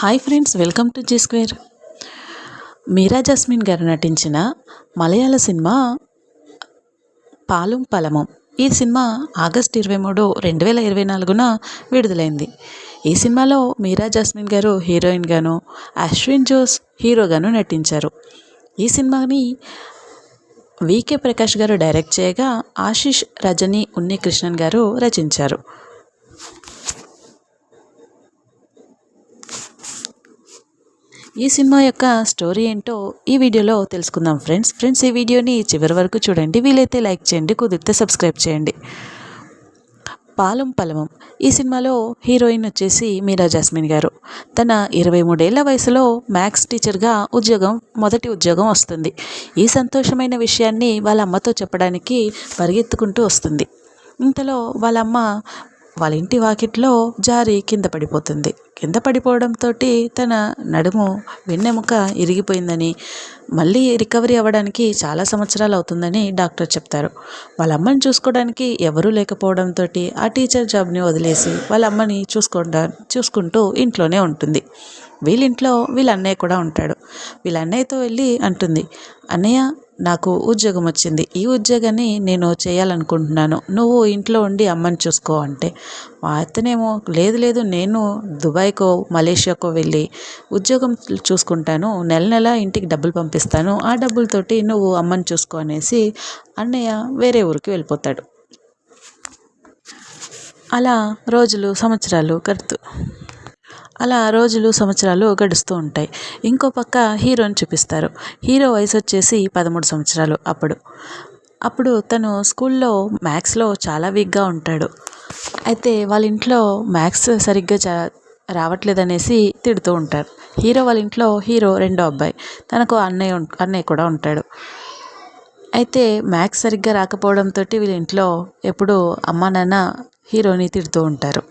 Hi friends welcome to Zee square. Meera Jasmine గారు నటించిన మలయాళ cinema పాలం పలమం. ఈ సినిమా ఆగస్ట్ ఇరవై మూడు రెండు వేల ఇరవై నాలుగున విడుదలైంది. ఈ సినిమాలో మీరా జస్మిన్ గారు హీరోయిన్గాను అశ్విన్ జోస్ హీరోగాను నటించారు. ఈ సినిమాని వికే ప్రకాష్ గారు డైరెక్ట్ చేయగా ఆశిష్ రజని ఉన్ని కృష్ణన్ గారు రచించారు. ఈ సినిమా యొక్క స్టోరీ ఏంటో ఈ వీడియోలో తెలుసుకుందాం ఫ్రెండ్స్. ఫ్రెండ్స్ ఈ వీడియోని చివరి వరకు చూడండి. వీలైతే లైక్ చేయండి కుదిరితే సబ్స్క్రైబ్ చేయండి. పాలం పలమం. ఈ సినిమాలో హీరోయిన్ వచ్చేసి మీరా జాస్మిన్ గారు. తన ఇరవై మూడేళ్ళ వయసులో మ్యాథ్స్ టీచర్గా ఉద్యోగం మొదటి ఉద్యోగం వస్తుంది. ఈ సంతోషమైన విషయాన్ని వాళ్ళ అమ్మతో చెప్పడానికి పరిగెత్తుకుంటూ వస్తుంది. ఇంతలో వాళ్ళ అమ్మ వాళ్ళ ఇంటి వాకిట్లో జారి కింద పడిపోతుంది. కింద పడిపోవడంతో తన నడుము వెన్నెముక ఇరిగిపోయిందని మళ్ళీ రికవరీ అవ్వడానికి చాలా సంవత్సరాలు అవుతుందని డాక్టర్ చెప్తారు. వాళ్ళ అమ్మని చూసుకోవడానికి ఎవరూ లేకపోవడంతో ఆ టీచర్ జాబ్ని వదిలేసి వాళ్ళ అమ్మని చూసుకుంటా చూసుకుంటూ ఇంట్లోనే ఉంటుంది. వీళ్ళింట్లో వీళ్ళ అన్నయ్య కూడా ఉంటాడు. వీళ్ళ అన్నయ్యతో వెళ్ళి అంటుంది అన్నయ్య నాకు ఉద్యోగం వచ్చింది. ఈ ఉద్యోగాన్ని నేను చేయాలనుకుంటున్నాను. నువ్వు ఇంట్లో ఉండి అమ్మని చూసుకో అంటే. అతనేమో లేదు లేదు నేను దుబాయ్కో మలేషియాకో వెళ్ళి ఉద్యోగం చూసుకుంటాను. నెల నెల ఇంటికి డబ్బులు పంపిస్తాను. ఆ డబ్బులతోటి నువ్వు అమ్మని చూసుకో అనేసి అన్నయ్య వేరే ఊరికి వెళ్ళిపోతాడు. అలా రోజులు సంవత్సరాలు గడుతూ అలా రోజులు సంవత్సరాలు గడుస్తూ ఉంటాయి. ఇంకో పక్క హీరోని చూపిస్తారు. హీరో వయసు వచ్చేసి పదమూడు సంవత్సరాలు అప్పుడు. అప్పుడు తను స్కూల్లో మ్యాథ్స్లో చాలా వీక్గా ఉంటాడు. అయితే వాళ్ళ ఇంట్లో మ్యాథ్స్ సరిగ్గా చా రావట్లేదనేసి తిడుతూ ఉంటారు. హీరో వాళ్ళ ఇంట్లో హీరో రెండో అబ్బాయి. తనకు అన్నయ్య అన్నయ్య కూడా ఉంటాడు. అయితే మ్యాథ్స్ సరిగ్గా రాకపోవడంతో వీళ్ళ ఇంట్లో ఎప్పుడూ అమ్మా నాన్న హీరోని తిడుతూ ఉంటారు.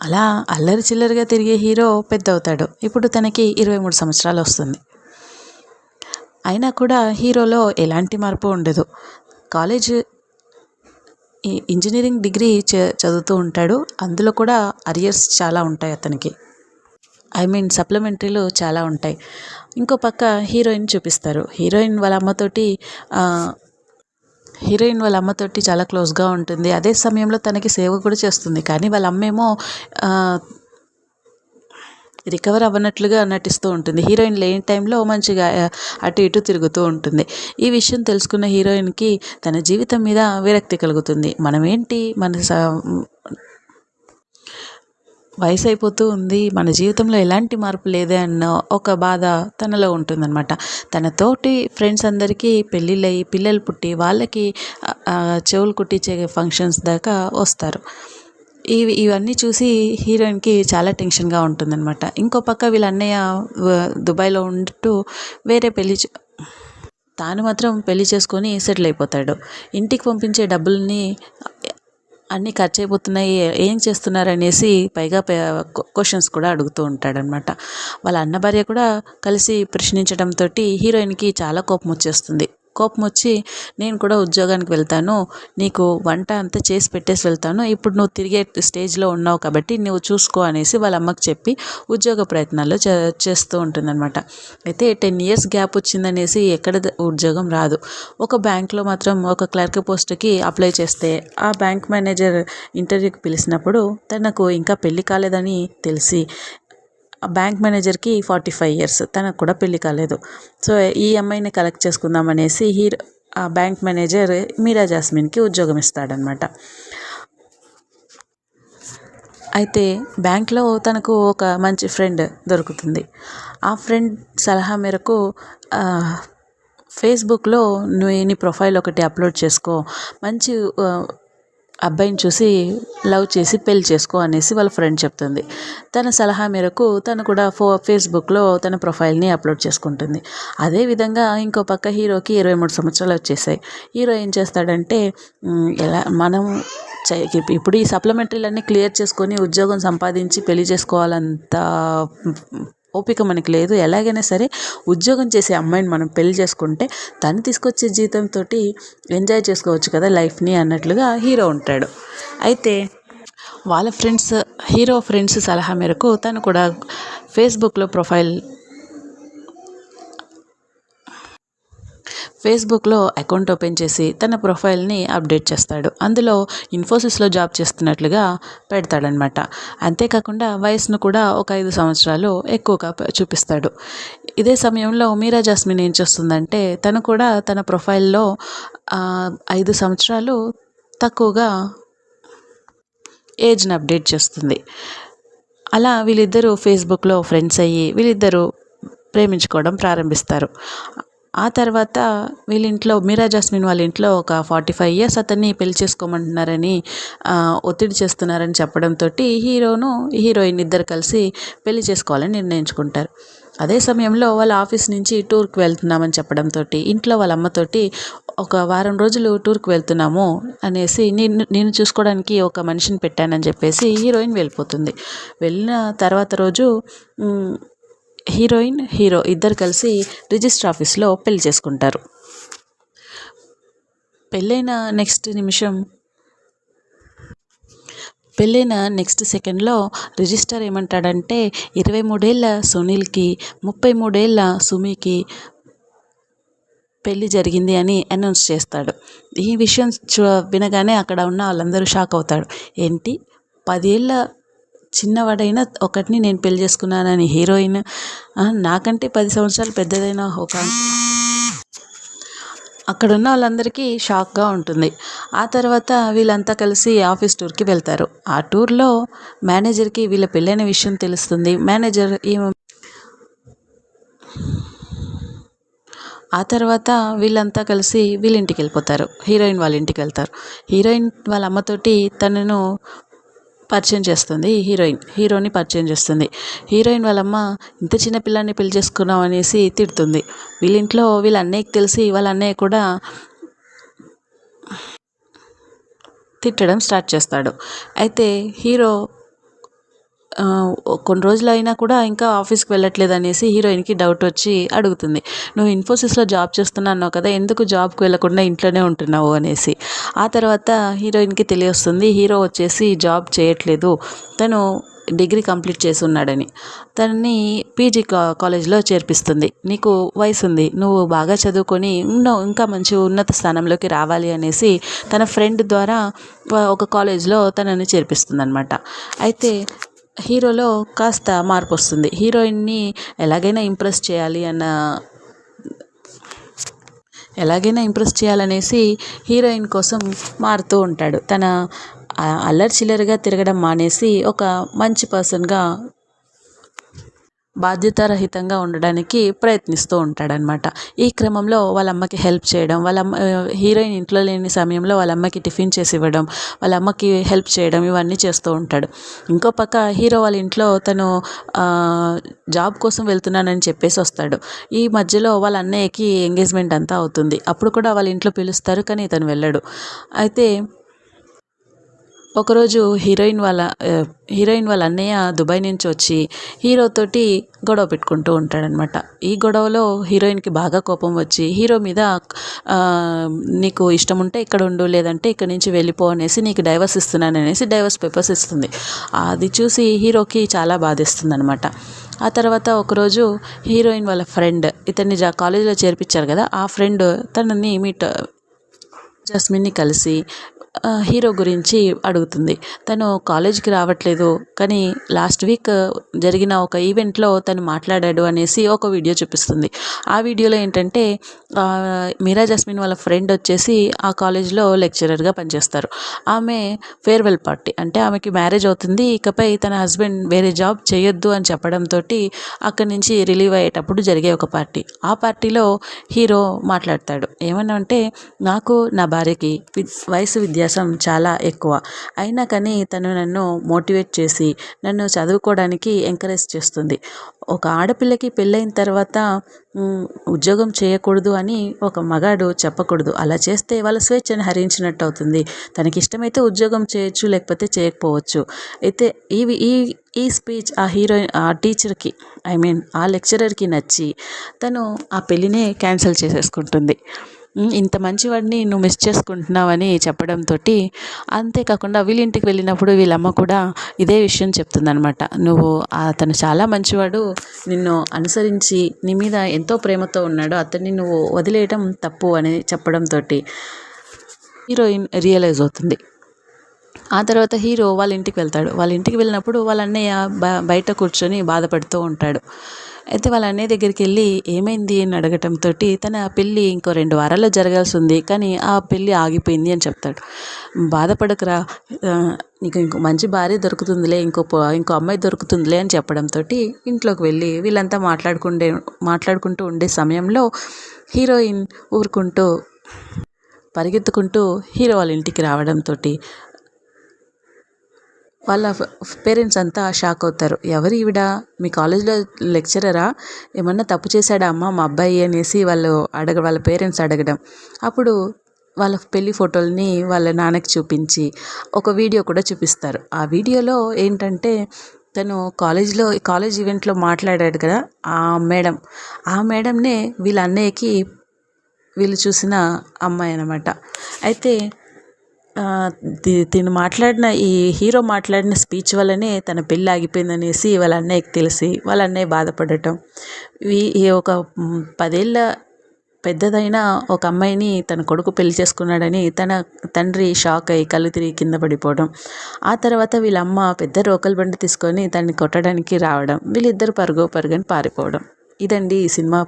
అలా అల్లరి చిల్లరిగా తిరిగే హీరో పెద్ద అవుతాడు ఇప్పుడు తనకి ఇరవై మూడు సంవత్సరాలు వస్తుంది. అయినా కూడా హీరోలో ఎలాంటి మార్పు ఉండదు. కాలేజ్ ఇంజనీరింగ్ డిగ్రీ చదువుతూ ఉంటాడు. అందులో కూడా అరియర్స్ చాలా ఉంటాయి అతనికి. ఐ మీన్ సప్లిమెంటరీలు చాలా ఉంటాయి. ఇంకో పక్క హీరోయిన్ చూపిస్తారు. హీరోయిన్ వాళ్ళ అమ్మతోటి హీరోయిన్ వాళ్ళ అమ్మతోటి చాలా క్లోజ్గా ఉంటుంది. అదే సమయంలో తనకి సేవ కూడా చేస్తుంది. కానీ వాళ్ళ అమ్మేమో రికవర్ అవ్వనట్లుగా నటిస్తూ ఉంటుంది. హీరోయిన్ లేని టైంలో మంచిగా అటు ఇటు తిరుగుతూ ఉంటుంది. ఈ విషయం తెలుసుకున్న హీరోయిన్కి తన జీవితం మీద విరక్తి కలుగుతుంది. మనమేంటి? మన వయసు అయిపోతూ ఉంది మన జీవితంలో ఎలాంటి మార్పు లేదే అన్న ఒక బాధ తనలో ఉంటుందన్నమాట. తన తోటి ఫ్రెండ్స్ అందరికీ పెళ్ళిళ్ళయి పిల్లలు పుట్టి వాళ్ళకి చెవులు కుట్టించే ఫంక్షన్స్ దాకా వస్తారు. ఇవి ఇవన్నీ చూసి హీరోయిన్కి చాలా టెన్షన్గా ఉంటుందన్నమాట. ఇంకో పక్క వీళ్ళ అన్నయ్య దుబాయ్లో ఉంటూ వేరే పెళ్ళి తాను మాత్రం పెళ్ళి చేసుకొని సెటిల్ అయిపోతాడు. ఇంటికి పంపించే డబ్బుల్ని అన్నీ ఖర్చు అయిపోతున్నాయి ఏం చేస్తున్నారు అనేసి పైగా క్వశ్చన్స్ కూడా అడుగుతూ ఉంటాడనమాట వాళ్ళ అన్న భార్య కూడా కలిసి ప్రశ్నించడంతో హీరోయిన్కి చాలా కోపం వచ్చేస్తుంది కోపం వచ్చి నేను కూడా ఉద్యోగానికి వెళ్తాను నీకు వంట అంతా చేసి పెట్టేసి వెళ్తాను ఇప్పుడు నువ్వు తిరిగే స్టేజ్లో ఉన్నావు కాబట్టి నువ్వు చూసుకో అనేసి వాళ్ళ అమ్మకి చెప్పి ఉద్యోగ ప్రయత్నాలు చేస్తూ ఉంటుందన్నమాట. అయితే టెన్ ఇయర్స్ గ్యాప్ వచ్చిందనేసి ఎక్కడ ఉద్యోగం రాదు. ఒక బ్యాంక్లో మాత్రం ఒక క్లర్క్ పోస్ట్కి అప్లై చేస్తే ఆ బ్యాంక్ మేనేజర్ ఇంటర్వ్యూకి పిలిచినప్పుడు తనకు ఇంకా పెళ్ళి కాలేదని తెలిసి బ్యాంక్ మేనేజర్కి ఫార్టీ ఫైవ్ ఇయర్స్ తనకు కూడా పెళ్ళి కాలేదు. సో ఈ అమ్మాయిని కలెక్ట్ చేసుకుందాం అనేసి హీరో ఆ బ్యాంక్ మేనేజర్ మీరా జాస్మిన్కి ఉద్యోగం ఇస్తాడనమాట అయితే బ్యాంక్లో తనకు ఒక మంచి ఫ్రెండ్ దొరుకుతుంది. ఆ ఫ్రెండ్ సలహా మేరకు ఫేస్బుక్లో నువ్వు నీ ప్రొఫైల్ ఒకటి అప్లోడ్ చేసుకో మంచి అబ్బాయిని చూసి లవ్ చేసి పెళ్ళి చేసుకో అనేసి వాళ్ళ ఫ్రెండ్ చెప్తుంది. తన సలహా మేరకు తను కూడా ఫో ఫేస్బుక్లో తన ప్రొఫైల్ని అప్లోడ్ చేసుకుంటుంది. అదేవిధంగా ఇంకో పక్క హీరోకి ఇరవై మూడు సంవత్సరాలు వచ్చేసాయి. హీరో ఏం చేస్తాడంటే ఎలా మనం ఇప్పుడు ఈ సప్లిమెంటరీలన్నీ క్లియర్ చేసుకొని ఉద్యోగం సంపాదించి పెళ్ళి చేసుకోవాలంత ఓపిక మనకి లేదు. ఎలాగైనా సరే ఉద్యోగం చేసే అమ్మాయిని మనం పెళ్ళి చేసుకుంటే తను తీసుకొచ్చే జీతంతో ఎంజాయ్ చేసుకోవచ్చు కదా లైఫ్ని అన్నట్లుగా హీరో ఉంటాడు. అయితే వాళ్ళ ఫ్రెండ్స్ హీరో ఫ్రెండ్స్ సలహా మేరకు తను కూడా ఫేస్బుక్లో ప్రొఫైల్ ఫేస్బుక్లో అకౌంట్ ఓపెన్ చేసి తన ప్రొఫైల్ని అప్డేట్ చేస్తాడు. అందులో ఇన్ఫోసిస్లో జాబ్ చేస్తున్నట్లుగా పెడతాడనమాట అంతేకాకుండా వయసును కూడా ఒక ఐదు సంవత్సరాలు ఎక్కువగా చూపిస్తాడు. ఇదే సమయంలో మీరా జాస్మిన్ ఏం చేస్తుందంటే తను కూడా తన ప్రొఫైల్లో ఐదు సంవత్సరాలు తక్కువగా ఏజ్ని అప్డేట్ చేస్తుంది. అలా వీళ్ళిద్దరూ ఫేస్బుక్లో ఫ్రెండ్స్ అయ్యి వీళ్ళిద్దరూ ప్రేమించుకోవడం ప్రారంభిస్తారు. ఆ తర్వాత వీళ్ళ ఇంట్లో మీరా జాస్మిన్ వాళ్ళ ఇంట్లో ఒక ఫార్టీ ఫైవ్ ఇయర్స్ అతన్ని పెళ్ళి చేసుకోమంటున్నారని ఒత్తిడి చేస్తున్నారని చెప్పడంతో హీరోను హీరోయిన్ ఇద్దరు కలిసి పెళ్ళి చేసుకోవాలని నిర్ణయించుకుంటారు. అదే సమయంలో వాళ్ళ ఆఫీస్ నుంచి టూర్కి వెళ్తున్నామని చెప్పడంతో ఇంట్లో వాళ్ళ అమ్మతోటి ఒక వారం రోజులు టూర్కి వెళ్తున్నాము అనేసి నేను నేను చూసుకోవడానికి ఒక మనిషిని పెట్టానని చెప్పేసి హీరోయిన్ వెళ్ళిపోతుంది. వెళ్ళిన తర్వాత రోజు హీరోయిన్ హీరో ఇద్దరు కలిసి రిజిస్టర్ ఆఫీస్లో పెళ్ళి చేసుకుంటారు. పెళ్ళైన నెక్స్ట్ నిమిషం పెళ్ళైన నెక్స్ట్ సెకండ్లో రిజిస్టర్ ఏమంటాడంటే ఇరవై మూడేళ్ళ సునీల్కి ముప్పై మూడేళ్ళ సుమికి పెళ్ళి జరిగింది అని అనౌన్స్ చేస్తాడు. ఈ విషయం చూ వినగానే అక్కడ ఉన్న వాళ్ళందరూ షాక్ అవుతాడు ఏంటి? పదేళ్ళ చిన్నవాడైనా ఒకటిని నేను పెళ్ళి చేసుకున్నానని హీరోయిన్ నాకంటే పది సంవత్సరాలు పెద్దదైన ఒక అక్కడ ఉన్న వాళ్ళందరికీ షాక్గా ఉంటుంది. ఆ తర్వాత వీళ్ళంతా కలిసి ఆఫీస్ టూర్కి వెళ్తారు. ఆ టూర్లో మేనేజర్కి వీళ్ళ పెళ్ళైన విషయం తెలుస్తుంది. మేనేజర్ ఈమె ఆ తర్వాత వీళ్ళంతా కలిసి వీళ్ళ ఇంటికి వెళ్ళిపోతారు. హీరోయిన్ వాళ్ళ ఇంటికి వెళ్తారు. హీరోయిన్ వాళ్ళ అమ్మతోటి తనను పరిచయం చేస్తుంది. హీరోయిన్ హీరోని పరిచయం చేస్తుంది. హీరోయిన్ వాళ్ళమ్మ ఇంత చిన్న పిల్లాన్ని పెళ్ళి చేసుకున్నాం అనేసి తిడుతుంది. వీళ్ళింట్లో వీళ్ళన్నయ్యకి వీళ్ళ అన్నయ్యకి తెలిసి వాళ్ళ అన్నయ్య కూడా తిట్టడం స్టార్ట్ చేస్తాడు. అయితే హీరో కొన్ని రోజులు అయినా కూడా ఇంకా ఆఫీస్కి వెళ్ళట్లేదు అనేసి హీరోయిన్కి డౌట్ వచ్చి అడుగుతుంది. నువ్వు ఇన్ఫోసిస్లో జాబ్ చేస్తున్నావు కదా ఎందుకు జాబ్కి వెళ్ళకుండా ఇంట్లోనే ఉంటున్నావు? అనేసి. ఆ తర్వాత హీరోయిన్కి తెలియొస్తుంది హీరో వచ్చేసి జాబ్ చేయట్లేదు. తను డిగ్రీ కంప్లీట్ చేసి ఉన్నాడని. తనని పీజీ కా కాలేజ్లో చేర్పిస్తుంది. నీకు వయసు ఉంది నువ్వు బాగా చదువుకొని ఉన్నావు ఇంకా మంచి ఉన్నత స్థానంలోకి రావాలి అనేసి తన ఫ్రెండ్ ద్వారా ఒక కాలేజ్లో తనని చేర్పిస్తుంది అనమాట అయితే హీరోలో కాస్త మార్పు వస్తుంది హీరోయిన్ని ఎలాగైనా ఇంప్రెస్ చేయాలి అన్న ఎలాగైనా ఇంప్రెస్ చేయాలనేసి హీరోయిన్ కోసం మారుతూ ఉంటాడు. తన అల్లరి చిల్లరిగా తిరగడం మానేసి ఒక మంచి పర్సన్గా బాధ్యతారహితంగా ఉండడానికి ప్రయత్నిస్తూ ఉంటాడనమాట ఈ క్రమంలో వాళ్ళ అమ్మకి హెల్ప్ చేయడం వాళ్ళ అమ్మ హీరోయిన్ ఇంట్లో లేని సమయంలో వాళ్ళ అమ్మకి టిఫిన్ చేసి ఇవ్వడం వాళ్ళ అమ్మకి హెల్ప్ చేయడం ఇవన్నీ చేస్తూ ఉంటాడు. ఇంకో పక్క హీరో వాళ్ళ ఇంట్లో తను జాబ్ కోసం వెళ్తున్నానని చెప్పేసి వస్తాడు. ఈ మధ్యలో వాళ్ళ అన్నయ్యకి ఎంగేజ్మెంట్ అంతా అవుతుంది. అప్పుడు కూడా వాళ్ళ ఇంట్లో పిలుస్తారు కానీ ఇతను వెళ్ళడు. అయితే ఒకరోజు హీరోయిన్ వాళ్ళ హీరోయిన్ వాళ్ళ అన్నయ్య దుబాయ్ నుంచి వచ్చి హీరోతోటి గొడవ పెట్టుకుంటూ ఉంటాడనమాట. ఈ గొడవలో హీరోయిన్కి బాగా కోపం వచ్చి హీరో మీద నీకు ఇష్టం ఉంటే ఇక్కడ ఉండు లేదంటే ఇక్కడ నుంచి వెళ్ళిపో అనేసి నీకు డైవర్స్ ఇస్తున్నాను అనేసి డైవర్స్ పేపర్స్ ఇస్తుంది. అది చూసి హీరోకి చాలా బాధిస్తుంది అనమాట ఆ తర్వాత ఒకరోజు హీరోయిన్ వాళ్ళ ఫ్రెండ్ ఇతన్ని జా కాలేజీలో చేర్పించారు కదా ఆ ఫ్రెండ్ తనని మీట్ జస్మిన్ని కలిసి హీరో గురించి అడుగుతుంది. తను కాలేజ్కి రావట్లేదు కానీ లాస్ట్ వీక్ జరిగిన ఒక ఈవెంట్లో తను మాట్లాడాడు అనేసి ఒక వీడియో చూపిస్తుంది. ఆ వీడియోలో ఏంటంటే మీరా జస్మిన్ వాళ్ళ ఫ్రెండ్ వచ్చేసి ఆ కాలేజ్లో లెక్చరర్గా పనిచేస్తారు. ఆమె ఫేర్వెల్ పార్టీ అంటే ఆమెకి మ్యారేజ్ అవుతుంది ఇకపై తన హస్బెండ్ వేరే జాబ్ చేయొద్దు అని చెప్పడంతో అక్కడి నుంచి రిలీవ్ అయ్యేటప్పుడు జరిగే ఒక పార్టీ. ఆ పార్టీలో హీరో మాట్లాడతాడు. ఏమన్నా అంటే నాకు నా భార్యకి వయసు విద్య వ్యత్యాసం చాలా ఎక్కువ. అయినా కానీ తను నన్ను మోటివేట్ చేసి నన్ను చదువుకోవడానికి ఎంకరేజ్ చేస్తుంది. ఒక ఆడపిల్లకి పెళ్ళైన తర్వాత ఉద్యోగం చేయకూడదు అని ఒక మగాడు చెప్పకూడదు. అలా చేస్తే వాళ్ళ స్వేచ్ఛను హరించినట్టు అవుతుంది తనకి ఇష్టమైతే ఉద్యోగం చేయొచ్చు లేకపోతే చేయకపోవచ్చు. అయితే ఇవి ఈ ఈ స్పీచ్ ఆ హీరోయిన్ ఆ టీచర్కి ఐ మీన్ ఆ లెక్చరర్కి నచ్చి తను ఆ పెళ్ళినే క్యాన్సిల్ చేసేసుకుంటుంది. ఇంత మంచివాడిని నువ్వు మిస్ చేసుకుంటున్నావని చెప్పడంతో అంతేకాకుండా వీళ్ళ ఇంటికి వెళ్ళినప్పుడు వీళ్ళమ్మ కూడా ఇదే విషయం చెప్తుందనమాట నువ్వు అతను చాలా మంచివాడు నిన్ను అనుసరించి నీ మీద ఎంతో ప్రేమతో ఉన్నాడు అతన్ని నువ్వు వదిలేయడం తప్పు అని చెప్పడంతో హీరోయిన్ రియలైజ్ అవుతుంది. ఆ తర్వాత హీరో వాళ్ళ ఇంటికి వెళ్తాడు. వాళ్ళ ఇంటికి వెళ్ళినప్పుడు వాళ్ళ అన్నయ్య బ బయట కూర్చొని బాధపడుతూ ఉంటాడు. అయితే వాళ్ళ అన్నయ్య దగ్గరికి వెళ్ళి ఏమైంది? అని అడగటంతో తన పెళ్ళి ఇంకో రెండు వారాల్లో జరగాల్సి ఉంది కానీ ఆ పెళ్ళి ఆగిపోయింది అని చెప్తాడు. బాధపడకురా నీకు ఇంకో మంచి భార్య దొరుకుతుందిలే ఇంకో ఇంకో అమ్మాయి దొరుకుతుందిలే అని చెప్పడంతో ఇంట్లోకి వెళ్ళి వీళ్ళంతా మాట్లాడుకుండే మాట్లాడుకుంటూ ఉండే సమయంలో హీరోయిన్ ఊరుకుంటూ పరిగెత్తుకుంటూ హీరో వాళ్ళ ఇంటికి రావడంతో వాళ్ళ పేరెంట్స్ అంతా షాక్ అవుతారు. ఎవరు ఈవిడ? మీ కాలేజ్లో లెక్చరరా? ఏమన్నా తప్పు చేశాడా అమ్మ మా అబ్బాయి అనేసి వాళ్ళు అడగ వాళ్ళ పేరెంట్స్ అడగడం. అప్పుడు వాళ్ళ పెళ్ళి ఫోటోల్ని వాళ్ళ నాన్నకి చూపించి ఒక వీడియో కూడా చూపిస్తారు. ఆ వీడియోలో ఏంటంటే తను కాలేజ్లో కాలేజ్ ఈవెంట్లో మాట్లాడాడు కదా ఆ మేడం. ఆ మేడంనే వీళ్ళ అన్నయ్యకి వీళ్ళు చూసిన అమ్మాయి అనమాట అయితే తిను మాట్లాడిన ఈ హీరో మాట్లాడిన స్పీచ్ వల్లనే తన పెళ్ళి ఆగిపోయిందనేసి వాళ్ళ అన్నయ్యకి తెలిసి వాళ్ళ అన్నయ్య బాధపడటం. ఈ ఒక పదేళ్ళ పెద్దదైన ఒక అమ్మాయిని తన కొడుకు పెళ్ళి చేసుకున్నాడని తన తండ్రి షాక్ అయ్యి కళ్ళు తిరిగి కింద పడిపోవడం. ఆ తర్వాత వీళ్ళమ్మ పెద్ద రోకల్ బండి తీసుకొని తన్ని కొట్టడానికి రావడం వీళ్ళిద్దరు పరుగు పరుగని పారిపోవడం. ఇదండి ఈ సినిమా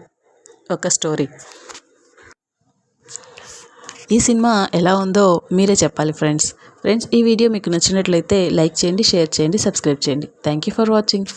ఒక స్టోరీ. ఈ సినిమా ఎలా ఉందో మీరే చెప్పాలి ఫ్రెండ్స్ ఫ్రెండ్స్ ఈ వీడియో మీకు నచ్చినట్లయితే లైక్ చేయండి షేర్ చేయండి సబ్స్క్రైబ్ చేయండి. Thank you for watching